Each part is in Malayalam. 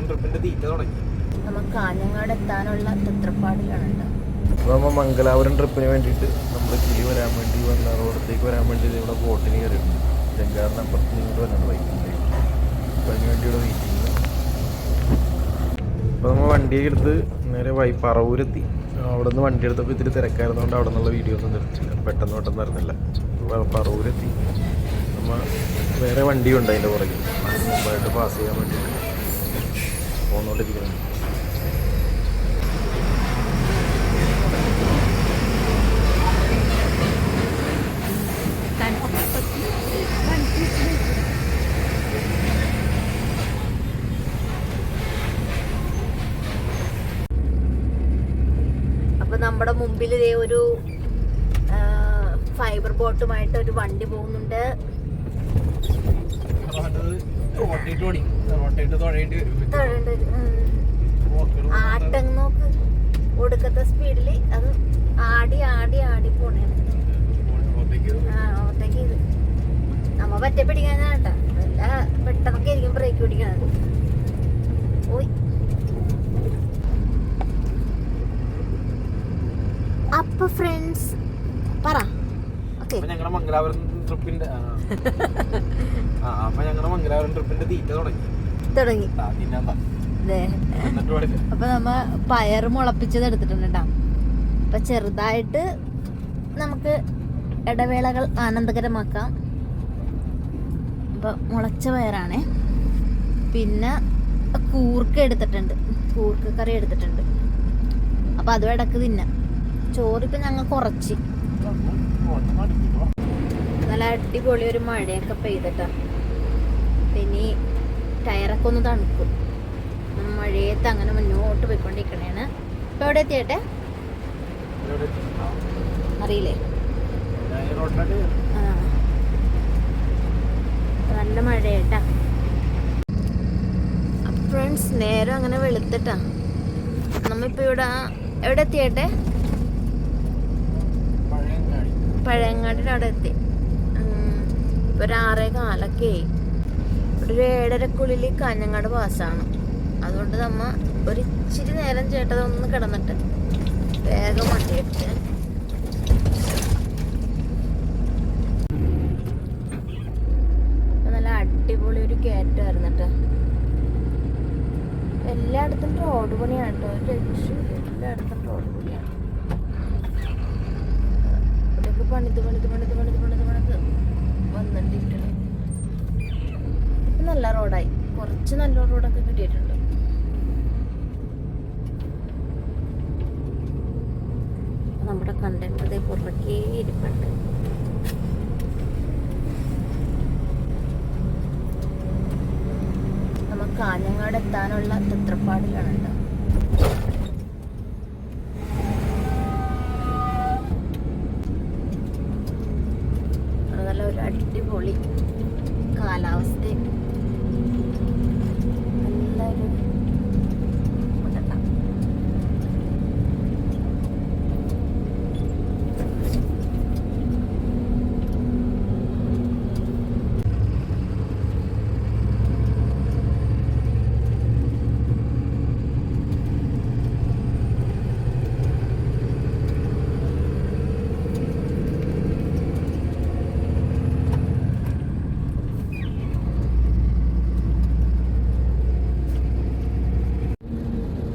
മംഗലാപുരം ട്രിപ്പിന്റെ തീറ്റ തുടങ്ങി. നമുക്ക് കാഞ്ഞങ്ങാട് എത്താനുള്ള തത്രപ്പാടിലാണ് അപ്പോൾ നമ്മൾ മംഗലാപുരം ട്രിപ്പിന് വേണ്ടിയിട്ട് നമ്മൾ കിളി വരാൻ വേണ്ടി വന്ന റോഡത്തേക്ക് വരാൻ വേണ്ടി ഇവിടെ ബോട്ടിന് കയറിയിട്ടുണ്ട്. ചെങ്കാറിന് അപ്പുറത്ത് ഇങ്ങോട്ട് വരണം ബൈക്കിന്റെ അപ്പോൾ അതിന് വേണ്ടി ഇവിടെ വെയിറ്റിംഗ് അപ്പോൾ നമ്മൾ വണ്ടിയൊക്കെ എടുത്ത് നേരെ വൈ പറവൂരെത്തി അവിടെ നിന്ന് വണ്ടി എടുത്തപ്പോൾ ഇത്തിരി തിരക്കായിരുന്നതുകൊണ്ട് അവിടെ നിന്നുള്ള വീഡിയോ ഒന്നും നിർത്തില്ല പെട്ടെന്ന് പെട്ടെന്ന് നടന്നില്ല അപ്പോൾ പറവൂരെത്തി നമ്മൾ വേറെ വണ്ടിയുണ്ട് അതിന്റെ പുറകിൽ മുമ്പായിട്ട് പാസ് ചെയ്യാൻ വേണ്ടിയിട്ട്. പോന്നുകൊണ്ടിരിക്കുന്നത് അപ്പൊ നമ്മുടെ മുമ്പിൽ ഇതേ ഒരു ഫൈബർ ബോട്ടുമായിട്ട് ഒരു വണ്ടി പോകുന്നുണ്ട്. തൊഴേണ്ട ഒരു, ഉം. ആട്ടം നോക്ക്. ഒടുക്കത്തെ സ്പീഡിൽ അത് ആടി ആടി ആടി പോണേ. ആ ഓട്ടേക്ക് ഇത് നമ്മ പറ്റ പിടിക്കാനാട്ട നല്ല പെട്ടെന്നൊക്കെ ആയിരിക്കും ബ്രേക്ക് പിടിക്കണത്. ഓയ് അപ്പൊ ഫ്രണ്ട്സ് പറ. അപ്പൊ ഞങ്ങളുടെ മംഗലാപുരം ട്രിപ്പിന്റെ അപ്പൊ ഞങ്ങളുടെ മംഗലാപുരം ട്രിപ്പിന്റെ തീറ്റ തുടങ്ങി. തുടങ്ങി. അപ്പൊ നമ്മ പയർ മുളപ്പിച്ചത് എടുത്തിട്ടുണ്ട് കേട്ടോ അപ്പൊ ചെറുതായിട്ട് നമുക്ക് ഇടവേളകൾ ആനന്ദകരമാക്കാം. അപ്പൊ മുളച്ച പയറാണേ. പിന്നെ കൂർക്ക എടുത്തിട്ടുണ്ട്. കൂർക്ക കറി എടുത്തിട്ടുണ്ട്. അപ്പൊ അതും ഇടയ്ക്ക് തിന്നാം. ചോറിപ്പോ ഞങ്ങൾ കുറച്ച്. നല്ല അടിപൊളി ഒരു മഴയൊക്കെ പെയ്തിട്ടാ. പിന്നെ ടയറൊക്കെ ഒന്ന് തണുക്കും. മഴയത്ത് അങ്ങനെ മുന്നോട്ട് പോയിക്കൊണ്ടിരിക്കണേണ്. ഇപ്പൊ എവിടെ എത്തിയട്ടെ? അറിയില്ലേ? നല്ല മഴയാട്ടാ ഫ്രണ്ട്സ് നേരം അങ്ങനെ വെളുത്തിട്ടാ. നമ്മിപ്പോ ഇവിടെ എവിടെ എത്തിയട്ടെ? പഴയങ്ങാടിന്റെ അവിടെ എത്തി ഇപ്പോൾ ഇപ്പൊ ഒരു ആറേ കാലൊക്കെ. ഒരു ഏഴരക്കുള്ളിൽ കാഞ്ഞങ്ങാട് പാസ്സാണ് അതുകൊണ്ട് നമ്മ ഒരു ഇച്ചിരി നേരം ചേട്ടതൊന്ന് കിടന്നിട്ട് വേഗം വണ്ടി എടുത്ത്. നല്ല അടിപൊളി ഒരു കയറ്റം ആയിരുന്നിട്ട് എല്ലായിടത്തും റോഡ് പണിയാണ് കേട്ടോ ഒരു രക്ഷയില്ല എല്ലായിടത്തും റോഡ് പണിയാണ് പണിത് പണിത് പണിത് പണിത് പണിത് പണിത്. വന്നിട്ടിരിക്കണം. നല്ല റോഡായി. കുറച്ച് നല്ല റോഡൊക്കെ കിട്ടിയിട്ടുണ്ട്. നമ്മുടെ കണ്ടന്റ് ഇതേ പുറകെ ഇരിപ്പുണ്ട്. നമുക്ക് കാഞ്ഞങ്ങാട് എത്താനുള്ള തത്രപ്പാടിലാണ് കേട്ടോ അത് നല്ല ഒരു അടിപൊളി കാലാവസ്ഥയും നല്ലൊരു ഇതുണ്ടാ.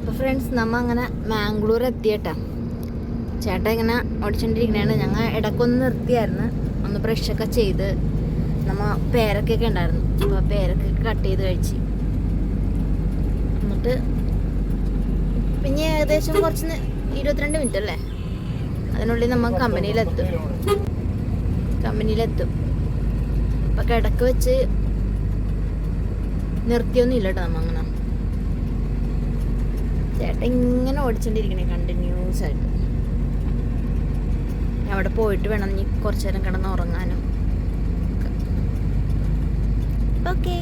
അപ്പോൾ ഫ്രണ്ട്സ് നമ്മ അങ്ങനെ മാംഗ്ലൂർ എത്തിയട്ടാ ചേട്ടൻ ഇങ്ങനെ ഓടിച്ചോണ്ടിരിക്കണേണ്. ഞങ്ങൾ ഇടയ്ക്കൊന്ന് നിർത്തിയായിരുന്നു. ഒന്ന് ബ്രഷൊക്കെ ചെയ്ത് നമ്മ പേരക്കൊക്കെ ഉണ്ടായിരുന്നു അപ്പോൾ പേരക്കൊക്കെ കട്ട് ചെയ്ത് കഴിച്ച്. എന്നിട്ട് പിന്നെ ഏകദേശം കുറച്ച് ഇരുപത്തിരണ്ട് മിനിറ്റ് അല്ലേ? അതിനുള്ളിൽ നമ്മൾ കമ്പനിയിലെത്തും. കമ്പനിയിലെത്തും. അപ്പം കിടക്ക് വെച്ച് നിർത്തിയൊന്നും ഇല്ല കേട്ടോ നമ്മ അങ്ങനെ. ചേട്ടൻ ഇങ്ങനെ ഓടിച്ചോണ്ടിരിക്കണേ കണ്ടിന്യൂസ് ആയിട്ട്. അവിടെ പോയിട്ട് വേണം നീ കുറച്ചു നേരം കിടന്ന് ഉറങ്ങാനും. ഓക്കെ.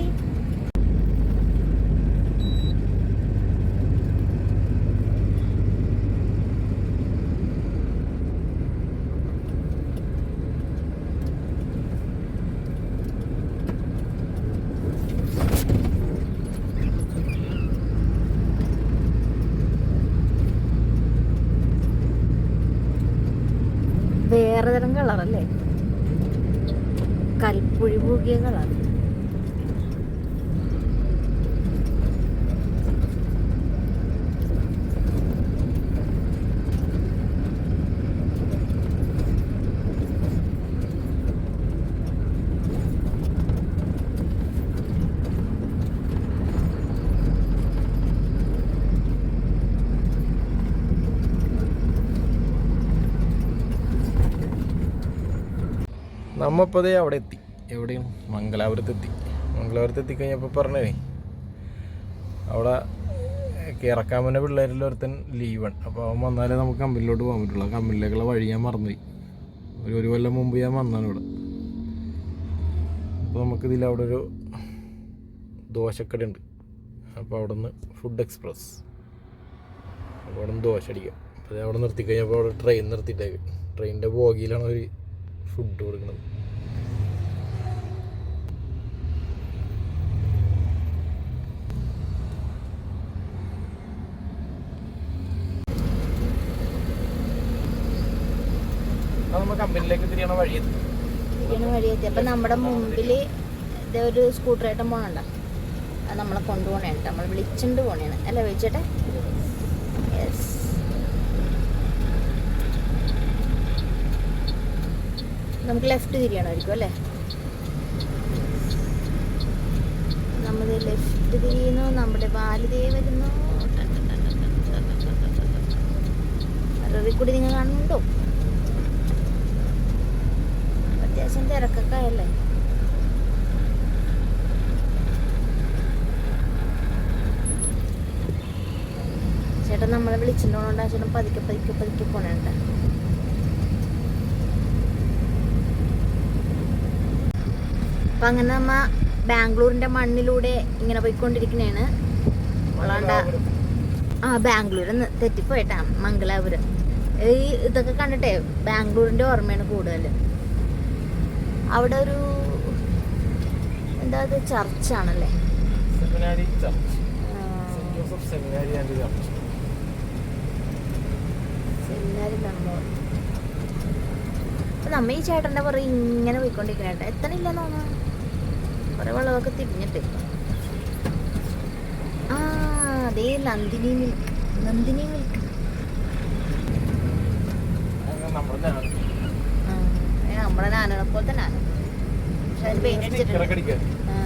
കളറല്ലേ? നമ്മപ്പോൾ ദേ അവിടെ എത്തി. എവിടെയും മംഗലാപുരത്ത് എത്തി മംഗലാപുരത്ത് എത്തിക്കഴിഞ്ഞപ്പോൾ പറഞ്ഞേ അവിടെ പറ്റുന്ന പിള്ളേരിൽ ഒരുത്തൻ ലീവൺ അപ്പോൾ അവൻ വന്നാലേ നമുക്ക് കമ്പനിയിലോട്ട് പോകാൻ പറ്റുള്ളൂ. കമ്പനിയിലേക്കുള്ള വഴി ഞാൻ മറന്നുപോയി. ഒരു ഒരു കൊല്ലം മുമ്പ് ഞാൻ വന്നാണ് ഇവിടെ. അപ്പോൾ നമുക്കിതിൽ അവിടെ ഒരു ദോശക്കടയുണ്ട് അപ്പോൾ അവിടെ നിന്ന് ഫുഡ് എക്സ്പ്രസ്. അപ്പോൾ അവിടെ നിന്ന് ദോശ അടിക്കാം. അപ്പോൾ അവിടെ നിർത്തിക്കഴിഞ്ഞപ്പോൾ അവിടെ ട്രെയിൻ നിർത്തിയിട്ടേക്ക്. ട്രെയിനിന്റെ ബോഗിയിലാണ് ഒരു ഫുഡ് കൊടുക്കുന്നത്. നമ്മൾ നമ്മുടെ മുമ്പിൽ ഒരു സ്കൂട്ടറായിട്ട് പോണണ്ട അത് നമ്മളെ കൊണ്ടുപോണേണ് നമ്മൾ വിളിച്ചുകൊണ്ട് പോണേണ് അല്ലേ വിളിച്ചേട്ടെ നമുക്ക് ലെഫ്റ്റ് തിരിയണമായിരിക്കും അല്ലേ നമ്മൾ ലെഫ്റ്റ് തിരിയുന്നു നമ്മുടെ ബാലിതേ വരുന്നു കൂടി നിങ്ങൾ കാണുന്നുണ്ടോ അത്യാവശ്യം തിരക്കൊക്കെ ആയല്ലേ ചേട്ടൻ നമ്മളെ വിളിച്ചിട്ടുണ്ടോണ്ടാ ചേട്ടൻ പതുക്കെ പതുക്കെ പതുക്കെ പോണേണ്ട അപ്പൊ അങ്ങനെ നമ്മ ബാംഗ്ലൂരിന്റെ മണ്ണിലൂടെ ഇങ്ങനെ പോയിക്കൊണ്ടിരിക്കണേണ്. കൊള്ളാണ്ട ആ ബാംഗ്ലൂർ തെറ്റിപ്പോയിട്ടാ മംഗലാപുരം. ഈ ഇതൊക്കെ കണ്ടിട്ടേ ബാംഗ്ലൂരിന്റെ ഓർമ്മയാണ് കൂടുതൽ അവിടെ ഒരു എന്താ അത് ചർച്ചാണല്ലേ? Seminary church. ആ, saint Joseph seminary and church. Seminary memorial അപ്പൊ നമ്മ ഈ ചേട്ടന്റെ പുറകെ ഇങ്ങനെ പോയിക്കൊണ്ടിരിക്കണേട്ട എത്തണില്ല തോന്നുന്നു. കുറെ വളവൊക്കെ തിരിഞ്ഞിട്ട്. ആ അതേ നന്ദിനി മിൽക്ക്. നന്ദിനി മിൽക്ക്. നമ്മുടെ ഏ, നമ്മുടെ നാനനെ പോലത്തെ നാന. പക്ഷെ അതിന് പെയിന്റ് അടിച്ചിട്ടുണ്ട്. ആ.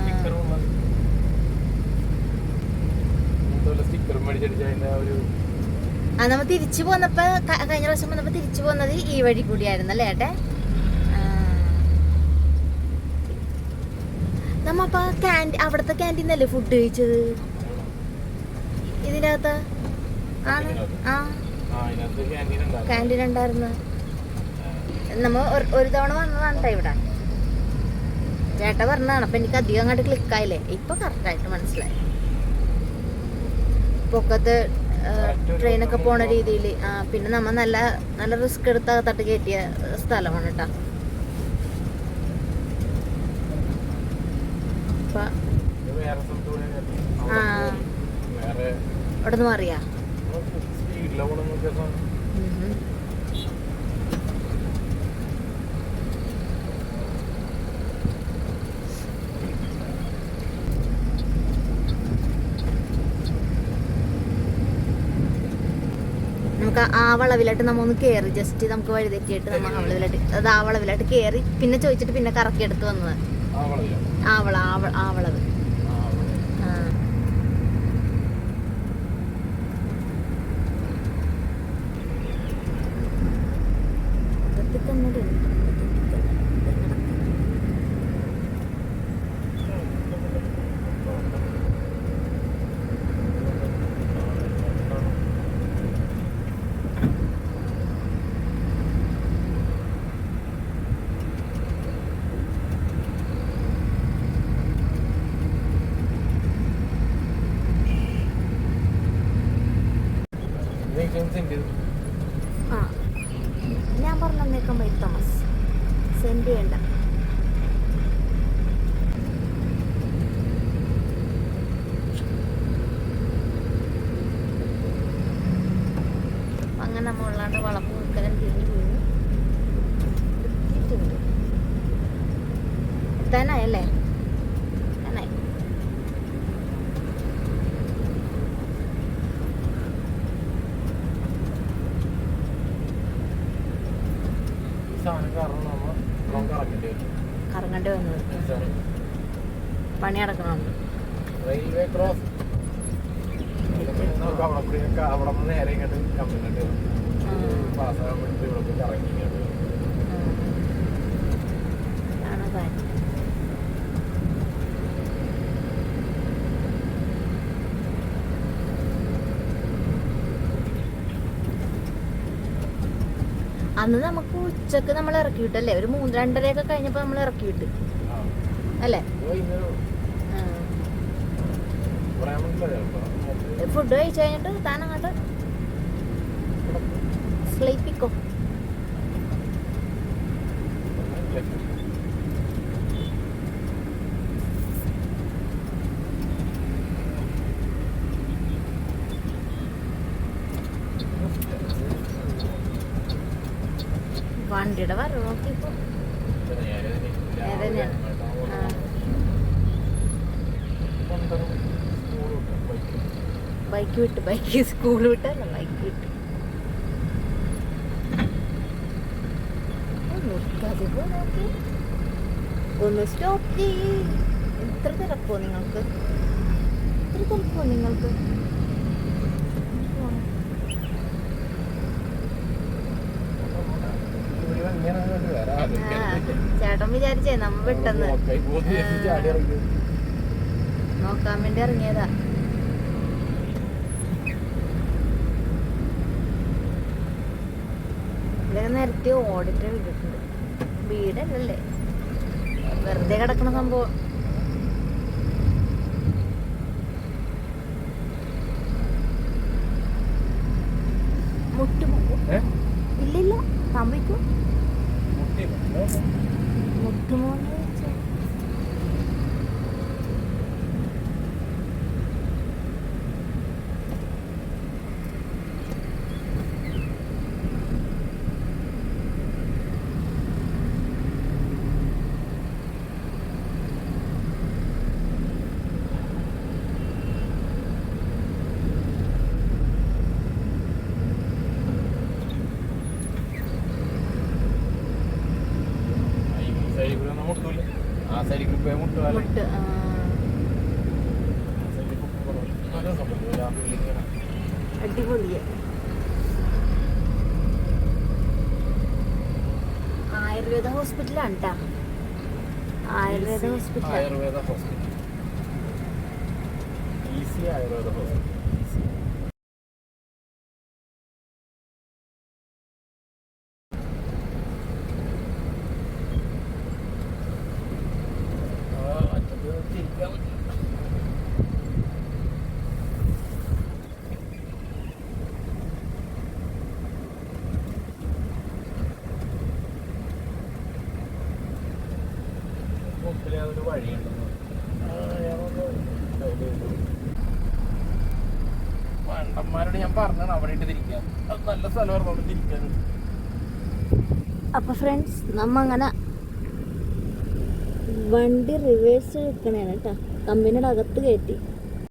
തിരിച്ചു പോന്നപ്പോ കഴിഞ്ഞ പ്രാവശ്യം വന്നപ്പോ തിരിച്ചു പോന്നത് ഈ വഴി കൂടിയായിരുന്നു അല്ലേ ഏട്ടെ. നമ്മ അപ്പൊ ക്യാന്റീൻ അവിടുത്തെ ക്യാന്റീന്നല്ലേ ഫുഡ് കഴിച്ചത്? ഇതിനകത്ത്? ആ. ക്യാന്റീൻ ഉണ്ടായിരുന്നു. ക്യാന്റീൻ ഉണ്ടായിരുന്നു നമ്മ ഒരു- തവണ വന്നതാണ് കേട്ടോ ഇവിടെ. ചേട്ട പറഞ്ഞതാണ് അപ്പൊ എനിക്ക് അധികം അങ്ങോട്ട് ക്ലിക്കായില്ലേ ഇപ്പൊ കറക്റ്റായിട്ട് മനസ്സിലായി. പൊക്കത്ത് ട്രെയിനൊക്കെ പോണ രീതിയിൽ ആ പിന്നെ നമ്മ നല്ല നല്ല റിസ്ക് എടുത്ത് അകത്തോട്ട് കയറ്റിയ സ്ഥലമാണ് കേട്ടോ ആ. നിന്ന് മാറിയാ? ആ വളവിലായിട്ട് നമ്മ ഒന്ന് കേറി. ജസ്റ്റ് നമുക്ക് വഴി തെറ്റിയിട്ട് നമ്മ ആ വളവിലായിട്ട് അത് ആ വളവിലായിട്ട് കേറി പിന്നെ ചോദിച്ചിട്ട് പിന്നെ കറക്കി എടുത്ത് വന്നത്. ആവള ആവ ആവളവ്. ആ. വള അങ്ങനെ മുകളിലാണ്ട് വളപ്പ് നിൽക്കലും തിരിഞ്ഞു പോയി എത്താനായല്ലേ? നമുക്ക് അവിടെ കൂടി ഒക്കെ അവിടെ നിന്ന് നേരെ ഇങ്ങോട്ട് കമ്പനിട്ട് പാസ്സാകാൻ വേണ്ടി ഇവിടെ പോയി ഇങ്ങോട്ട്. കാര്യം അന്ന് നമുക്ക് ഉച്ചയ്ക്ക് നമ്മൾ ഇറക്കി വിട്ടല്ലേ ഒരു മൂന്ന് രണ്ടരയൊക്കെ കഴിഞ്ഞപ്പോൾ നമ്മൾ ഇറക്കി വിട്ട് അല്ലേ? പറയാൻ ഫുഡ് കഴിച്ചു കഴിഞ്ഞിട്ട് താൻ അങ്ങോട്ട് സ്ലീപ്പിക്കോ. വണ്ടിയുടെ വരവ് നോക്കിപ്പോ ഏതന്നെയാണ്. ബൈക്ക് വിട്ട് ബൈക്ക് സ്കൂൾ വിട്ടല്ല ബൈക്ക് വിട്ട്. നിർത്താതെ നോക്കി ഒന്ന് സ്റ്റോപ്പ് ചെയ്യ്. എത്ര തിരക്കോ നിങ്ങൾക്ക്? എത്ര തിരക്കോ നിങ്ങൾക്ക്? ചേട്ടൻ വിചാരിച്ചേ നമ്മ പെട്ടെന്ന്. നോക്കാൻ വേണ്ടി ഇറങ്ങിയതാ. ഇവിടെ നേരത്തെ ഓടിട്ട് വീട്ടിട്ടുണ്ട് വീടല്ലേ? വെറുതെ കിടക്കുന്ന സംഭവം. മുട്ട്. അടിപൊളിയാ. ആയുർവേദ ഹോസ്പിറ്റലാണ് കേട്ടാ ayurveda hospital ayurveda hospital. Easy ayurveda hospital. വഴിയുണ്ടെന്ന് മണ്ടന്മാരോട് ഞാൻ പറഞ്ഞാണ് അവിടെ ഇട്ട് തിരിക്കാൻ. നല്ല സ്ഥലമായിരുന്നു അവിടെ തിരിക്കാൻ. അപ്പൊ ഫ്രണ്ട്സ് നമ്മ അങ്ങനെ വണ്ടി റിവേഴ്സ് വെക്കണേണ് കേട്ടാ കമ്പനിയുടെ അകത്ത് കയറ്റി